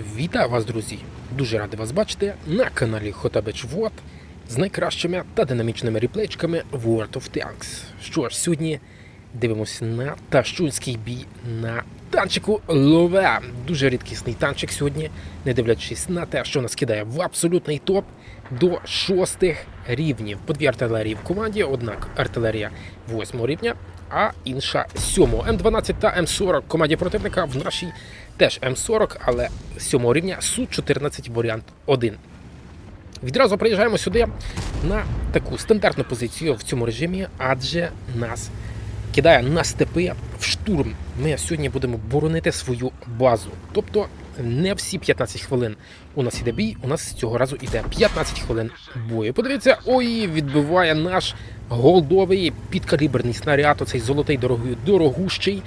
Вітаю вас, друзі! Дуже радий вас бачити на каналі Хотабич Вот з найкращими та динамічними реплейчками World of Tanks. Що ж, сьогодні дивимося на ташунський бій на танчику Лове. Дуже рідкісний танчик сьогодні, не дивлячись на те, що нас кидає в абсолютний топ до шостих рівнів. По дві артилерії в команді, однак артилерія восьмого рівня, а інша сьомого. М12 та М40 команді противника в нашій теж М40, але сьомого рівня Су-14 варіант 1. Відразу приїжджаємо сюди на таку стандартну позицію в цьому режимі, адже нас кидає на степи в штурм. Ми сьогодні будемо боронити свою базу. Тобто не всі 15 хвилин у нас іде бій, у нас цього разу іде 15 хвилин бою. Подивіться, ой, відбиває наш голдовий підкаліберний снаряд, оцей золотий дорогий, дорогущий.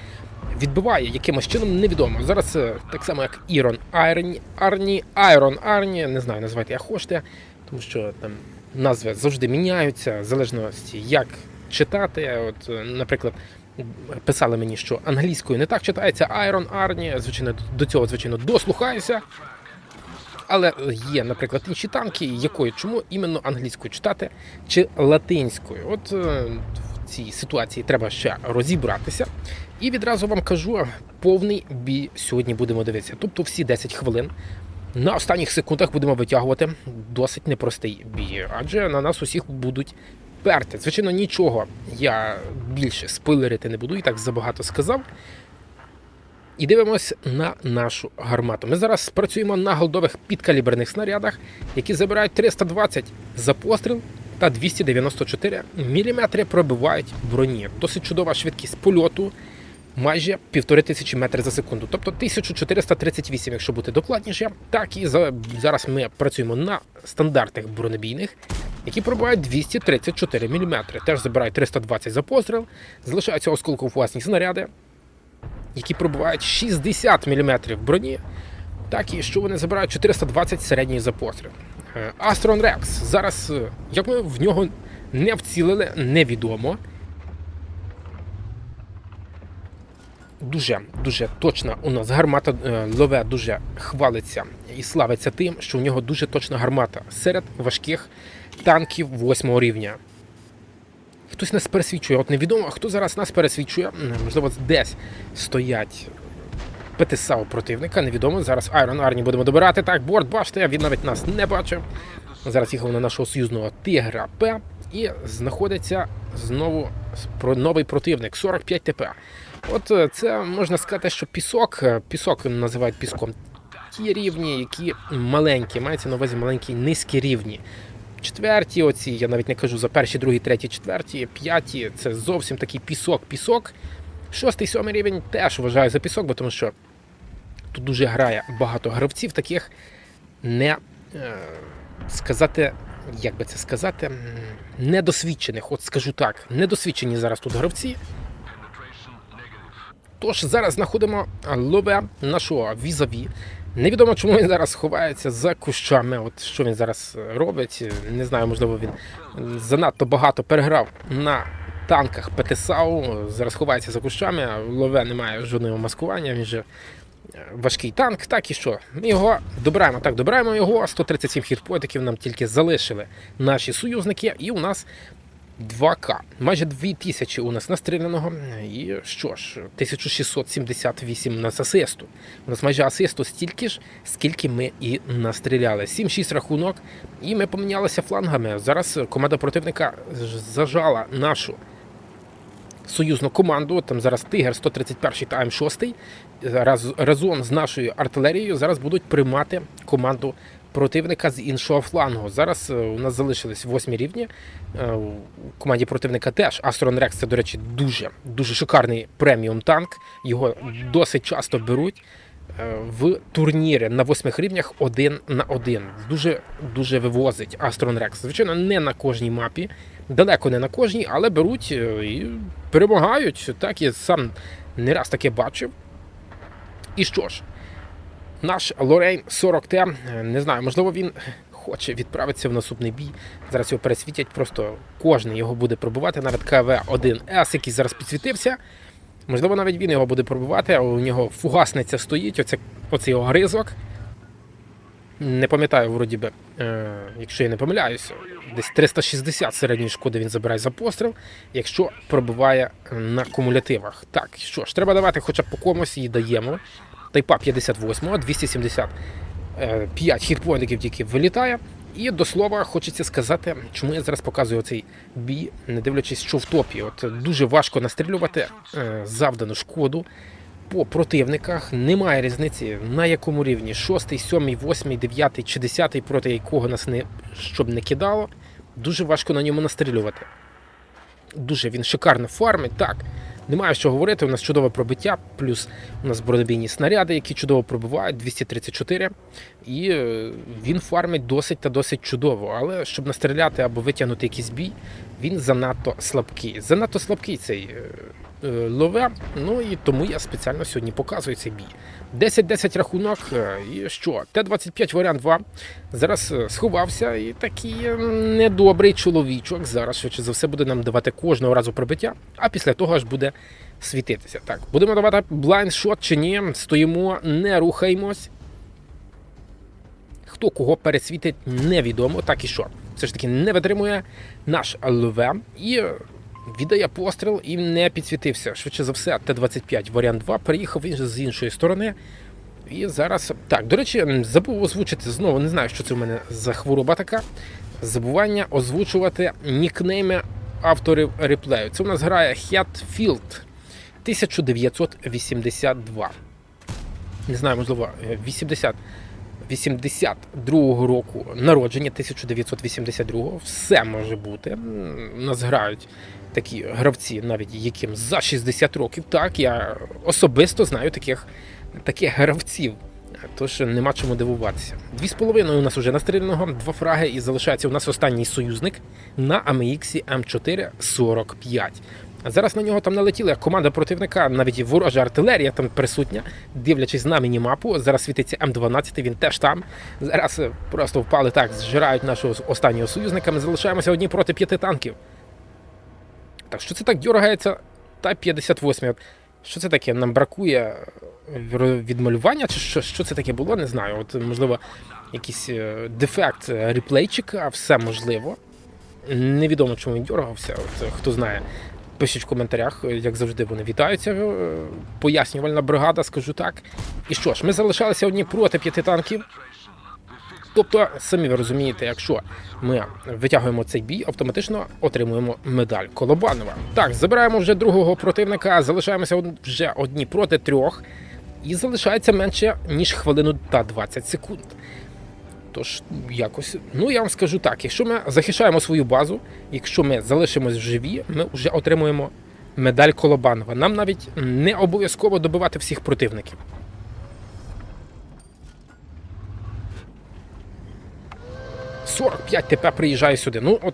Відбиває якимось чином невідомо. Зараз е, так само, як Ірон Айрні, Арні, Айрон Арні, не знаю, називайте як хочете, тому що там назви завжди міняються, в залежності, як читати. От, е, наприклад, писали мені, що англійською не так читається Айрон Арні. Звичайно, до цього, звичайно, дослухаюся. Але є, наприклад, інші танки, якою чому іменно англійською читати чи латинською. От е, в цій ситуації треба ще розібратися. І відразу вам кажу, повний бій сьогодні будемо дивитися. Тобто всі 10 хвилин. На останніх секундах будемо витягувати досить непростий бій, адже на нас усіх будуть перти. Звичайно, нічого я більше спойлерити не буду і так забагато сказав. І дивимось на нашу гармату. Ми зараз працюємо на голдових підкаліберних снарядах, які забирають 320 за постріл та 294 мм пробивають броні. Досить чудова швидкість польоту, майже півтори тисячі метрів за секунду, тобто 1438, якщо бути докладніше. Так і зараз ми працюємо на стандартних бронебійних, які пробивають 234 мм. Теж забирають 320 за постріл, залишаються осколковласні снаряди які пробувають 60 мм броні, так і що вони забирають 420 середній за Астрон Рекс. Зараз, е, як ми в нього не вцілили, невідомо. Дуже дуже точна у нас гармата е, лове дуже хвалиться і славиться тим, що у нього дуже точна гармата серед важких танків 8 рівня. Хтось нас пересвідчує. От невідомо, хто зараз нас пересвідчує. Можливо, десь стоять ПТСА у противника. Невідомо. Зараз Айрон Арні будемо добирати. Так, борт, бачите, він навіть нас не бачив. Зараз їхав на нашого союзного Тигра П і знаходиться знову новий противник 45 ТП. От е, це можна сказати, що пісок, е, пісок називають піском. Ті рівні, які маленькі, мається на увазі маленькі низькі рівні. Четверті, оці, я навіть не кажу за перші, другі, треті, четверті, п'яті це зовсім такий пісок-пісок. Шостий, сьомий рівень теж вважаю за пісок, бо тому що тут дуже грає багато гравців, таких не е, сказати, як би це сказати, недосвідчених. От скажу так, недосвідчені зараз тут гравці. Тож зараз знаходимо лове нашого візаві. Невідомо, чому він зараз ховається за кущами. От що він зараз е, робить. Не знаю, можливо, він занадто багато переграв на танках ПТСАУ. Зараз ховається за кущами. Лове немає жодного маскування. Він же е, важкий танк. Так і що? Ми його добираємо. Так, добираємо його. 137 хітпойтиків нам тільки залишили наші союзники, і у нас 2К. Майже 2000 у нас настріляного. І що ж, 1678 на асисту. У нас майже асисту стільки ж, скільки ми і настріляли. 7-6 рахунок. І ми помінялися флангами. Зараз команда противника зажала нашу союзну команду. Там зараз Тигр 131 та М6. Раз, разом з нашою артилерією зараз будуть приймати команду противника з іншого флангу. Зараз е, у нас залишились восьмі рівні. Е, У команді противника теж Астрон Рекс це, до речі, дуже, дуже шикарний преміум танк. Його досить часто беруть е, в турнірі на восьмих рівнях один на один. Дуже дуже вивозить Астрон Рекс. Звичайно, не на кожній мапі, далеко не на кожній, але беруть е, і перемагають. Так я сам не раз таке бачив. І що ж, наш Лорейн 40Т, е, не знаю, можливо, він хоче відправитися в наступний бій. Зараз його пересвітять, просто кожен його буде пробувати, навіть КВ-1С, який зараз підсвітився. Можливо, навіть він його буде пробувати, а у нього фугасниця стоїть, оце, оце його гризок. Не пам'ятаю, вроді би, е, якщо я не помиляюся, десь 360 середньої шкоди він забирає за постріл, якщо пробиває на кумулятивах. Так, що ж, треба давати хоча б по комусь і даємо. Тайпа 58, 275 хітпоінтиків тільки вилітає. І до слова, хочеться сказати, чому я зараз показую цей бій, не дивлячись, що в топі. От дуже важко настрілювати е, завдану шкоду по противниках. Немає різниці на якому рівні 6, 7, 8, 9 чи 10, проти якого нас не щоб не кидало. Дуже важко на ньому настрілювати. Дуже він шикарно фармить. Так, немає що говорити. У нас чудове пробиття, плюс у нас бронебійні снаряди, які чудово пробивають 234. І е, він фармить досить та досить чудово. Але щоб настріляти або витягнути якийсь бій, він занадто слабкий. Занадто слабкий цей е, лове. Ну і тому я спеціально сьогодні показую цей бій. 10-10 рахунок. е, І що? Т-25 варіант 2. Зараз е, сховався і такий е, недобрий чоловічок. Зараз швидше за все буде нам давати кожного разу пробиття, а після того аж буде світитися. Так, будемо давати блайндшот чи ні. Стоїмо, не рухаємось. Хто кого пересвітить, невідомо. Так і що. Все ж таки не витримує наш ЛВ і е, віддає постріл і не підсвітився. Швидше за все, Т-25 варіант 2 приїхав з іншої сторони. І зараз. Так, до речі, забув озвучити знову, не знаю, що це в мене за хвороба така. Забування озвучувати нікнейми авторів реплею. Це у нас грає Хетфілд 1982. Не знаю, можливо, е, 80. 82-го року народження, 1982-го, все може бути. Нас грають такі гравці, навіть яким за 60 років. Так, я особисто знаю таких, таких гравців. Тож нема чому дивуватися. Дві з половиною у нас уже настріляного, два фраги, і залишається у нас останній союзник на AMX М4 45. А зараз на нього там налетіли команда противника, навіть ворожа артилерія там присутня, дивлячись на мінімапу. Зараз світиться М12, він теж там. Зараз е, просто впали так, зжирають нашого останнього союзника. Ми залишаємося одні проти п'яти танків. Так що це так дергається? Та 58. Що це таке? Нам бракує е, відмалювання, чи що, що це таке було? Не знаю. От, можливо, якийсь е, дефект реплейчика, все можливо. Невідомо, чому він дергався. От, хто знає, пишіть в коментарях, е, як завжди, вони вітаються. е, Пояснювальна бригада, скажу так. І що ж, ми залишалися одні проти п'яти танків. Тобто, самі ви розумієте, якщо ми витягуємо цей бій, автоматично отримуємо медаль Колобанова. Так, забираємо вже другого противника, залишаємося вже одні проти трьох, і залишається менше ніж хвилину та 20 секунд. Тож, якось, ну я вам скажу так: якщо ми захищаємо свою базу, якщо ми залишимось в живі, ми вже отримуємо медаль Колобанова. Нам навіть не обов'язково добивати всіх противників. – 45 ТП приїжджає сюди. Ну от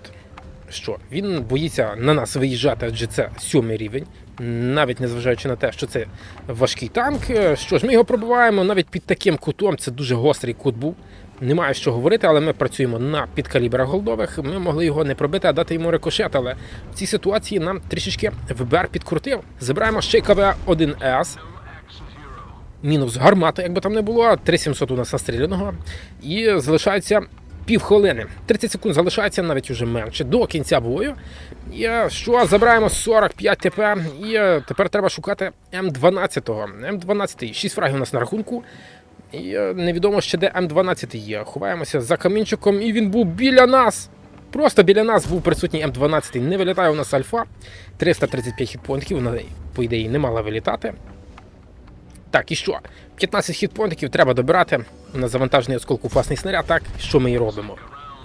що, він боїться на нас виїжджати, адже це сьомий рівень, навіть незважаючи на те, що це важкий танк. Що ж, ми його пробиваємо навіть під таким кутом. Це дуже гострий кут був. Немає що говорити, але ми працюємо на підкалібрах голдових. Ми могли його не пробити, а дати йому рикошет. Але в цій ситуації нам трішечки ВБР підкрутив. Забираємо ще КВ-1С. Мінус гармата, якби там не було. 3700 у нас настріляного. І залишається півхвилини. 30 секунд залишається навіть уже менше до кінця бою. І е, що забираємо 45 ТП. І е, тепер треба шукати М12. М12. 6 фрагів у нас на рахунку. І е, невідомо ще де М12 є. Ховаємося за камінчиком, і він був біля нас. Просто біля нас був присутній М12. Не вилітає у нас альфа. 335 хітпоінтів, вона, по ідеї, не мала вилітати. Так, і що? 15 хітпоінтів треба добирати на завантажений осколку власний снаряд. Так, що ми і робимо.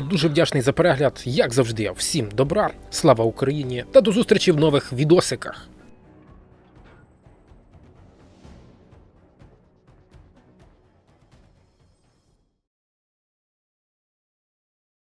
Дуже вдячний за перегляд, як завжди. Всім добра, слава Україні та до зустрічі в нових відосиках.